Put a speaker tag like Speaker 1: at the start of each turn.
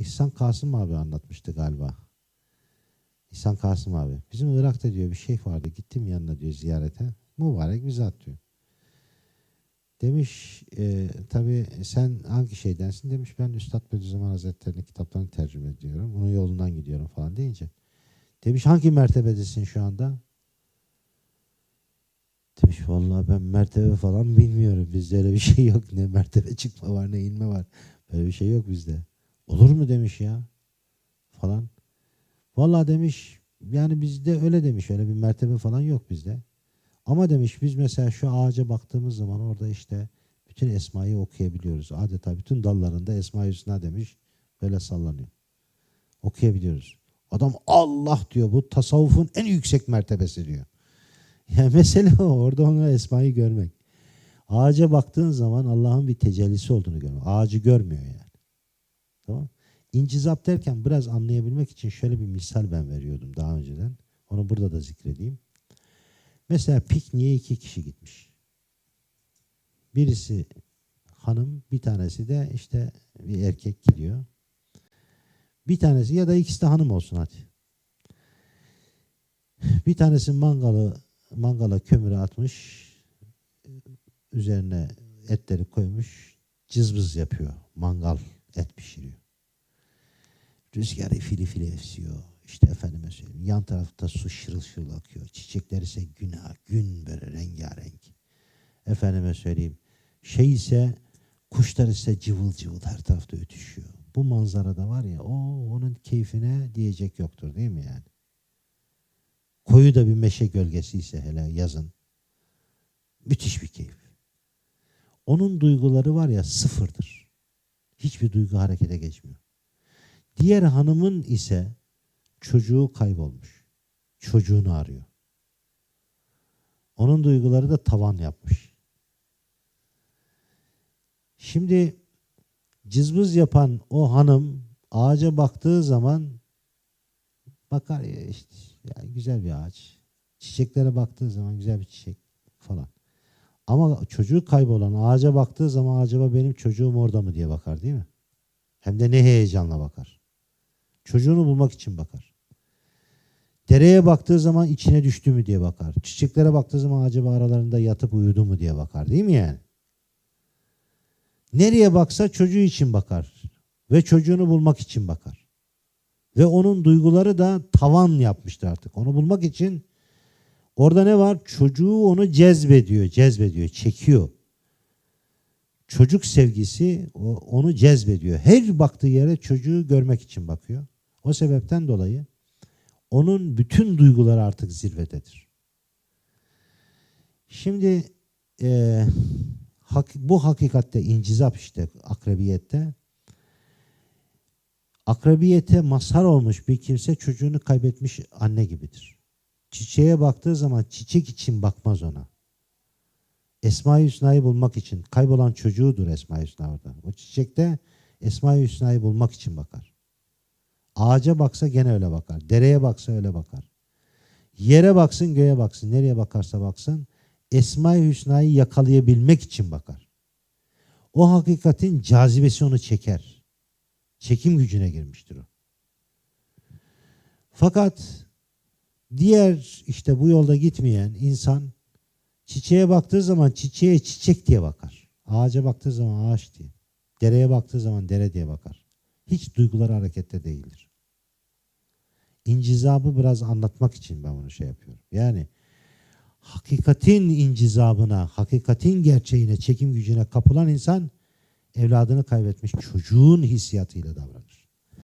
Speaker 1: İhsan Kasım abi anlatmıştı galiba. İhsan Kasım abi. Bizim Irak'ta diyor bir şeyh vardı. Gittim yanına diyor ziyarete. Mübarek bir zat diyor. Demiş e, tabii sen hangi şeydensin demiş ben Üstad Bediüzzaman Hazretleri'nin kitaplarını tercüme ediyorum. Onun yolundan gidiyorum falan deyince. Demiş hangi mertebedesin şu anda? Demiş vallahi ben mertebe falan bilmiyorum. Bizde öyle bir şey yok. Ne mertebe çıkma var ne inme var. Böyle bir şey yok bizde. Olur mu demiş ya falan. Vallahi demiş yani bizde öyle demiş öyle bir mertebe falan yok bizde. Ama demiş biz mesela şu ağaca baktığımız zaman orada işte bütün esmayı okuyabiliyoruz. Adeta bütün dallarında Esma-i Hüsna demiş böyle sallanıyor. Okuyabiliyoruz. Adam Allah diyor bu tasavvufun en yüksek mertebesi diyor. Ya mesele o orada onu esmayı görmek. Ağaca baktığın zaman Allah'ın bir tecellisi olduğunu görmek. Ağacı görmüyor yani. Tamam İncizap derken biraz anlayabilmek için şöyle bir misal ben veriyordum daha önceden. Onu burada da zikredeyim. Mesela pikniğe iki kişi gitmiş. Birisi hanım, bir tanesi de işte bir erkek gidiyor. Bir tanesi ya da ikisi de hanım olsun hadi. Bir tanesi mangalı mangala kömürü atmış. Üzerine etleri koymuş. Cızbız yapıyor. Mangal et pişiriyor. Rüzgar ifili ifili esiyor. İşte efendime söyleyeyim. Yan tarafta su şırıl şırıl akıyor. Çiçekler ise günah, gün böyle rengarenk. Efendime söyleyeyim. Şey ise kuşlar ise cıvıl cıvıl her tarafta ötüşüyor. Bu manzarada var ya o onun keyfine diyecek yoktur değil mi yani? Koyu da bir meşe gölgesi ise hele yazın. Müthiş bir keyif. Onun duyguları var ya sıfırdır. Hiçbir duygu harekete geçmiyor. Diğer hanımın ise çocuğu kaybolmuş. Çocuğunu arıyor. Onun duyguları da tavan yapmış. Şimdi cızbız yapan o hanım ağaca baktığı zaman bakar ya işte ya güzel bir ağaç. Çiçeklere baktığı zaman güzel bir çiçek falan. Ama çocuğu kaybolan ağaca baktığı zaman acaba benim çocuğum orada mı diye bakar değil mi? Hem de ne heyecanla bakar. Çocuğunu bulmak için bakar. Dereye baktığı zaman içine düştü mü diye bakar. Çiçeklere baktığı zaman acaba aralarında yatıp uyudu mu diye bakar değil mi yani? Nereye baksa çocuğu için bakar. Ve çocuğunu bulmak için bakar. Ve onun duyguları da tavan yapmıştır artık. Onu bulmak için orada ne var? Çocuğu onu cezbediyor, cezbediyor, çekiyor. Çocuk sevgisi onu cezbediyor. Her baktığı yere çocuğu görmek için bakıyor. O sebepten dolayı onun bütün duyguları artık zirvededir. Şimdi hak- bu hakikatte incizap işte akrebiyette akrebiyete mazhar olmuş bir kimse çocuğunu kaybetmiş anne gibidir. Çiçeğe baktığı zaman çiçek için bakmaz ona. Esma-i Hüsna'yı bulmak için kaybolan çocuğudur Esma-i Hüsna orada. O çiçekte Esma-i Hüsna'yı bulmak için bakar. Ağaca baksa gene öyle bakar. Dereye baksa öyle bakar. Yere baksın, göğe baksın, nereye bakarsa baksın Esma-i Hüsna'yı yakalayabilmek için bakar. O hakikatin cazibesi onu çeker. Çekim gücüne girmiştir o. Fakat diğer işte bu yolda gitmeyen insan çiçeğe baktığı zaman çiçeğe çiçek diye bakar. Ağaca baktığı zaman ağaç diye. Dereye baktığı zaman dere diye bakar. Hiç duyguları harekette değildir. İncizabı biraz anlatmak için ben bunu şey yapıyorum. Yani hakikatin incizabına, hakikatin gerçeğine, çekim gücüne kapılan insan evladını kaybetmiş çocuğun hissiyatıyla davranır.